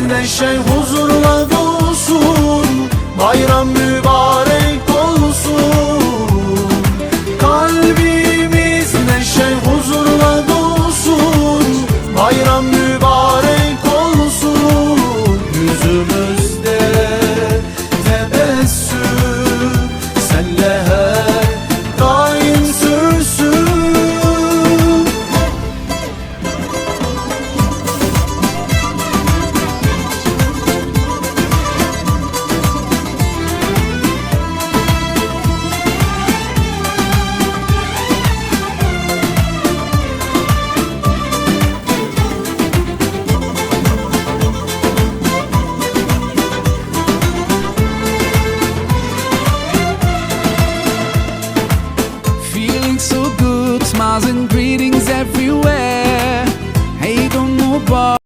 neşe huzurla dolsun Bayram mübarek olsun. Kalbimiz neşe huzurla dolsun Bayram mübarek so good, smiles and greetings everywhere.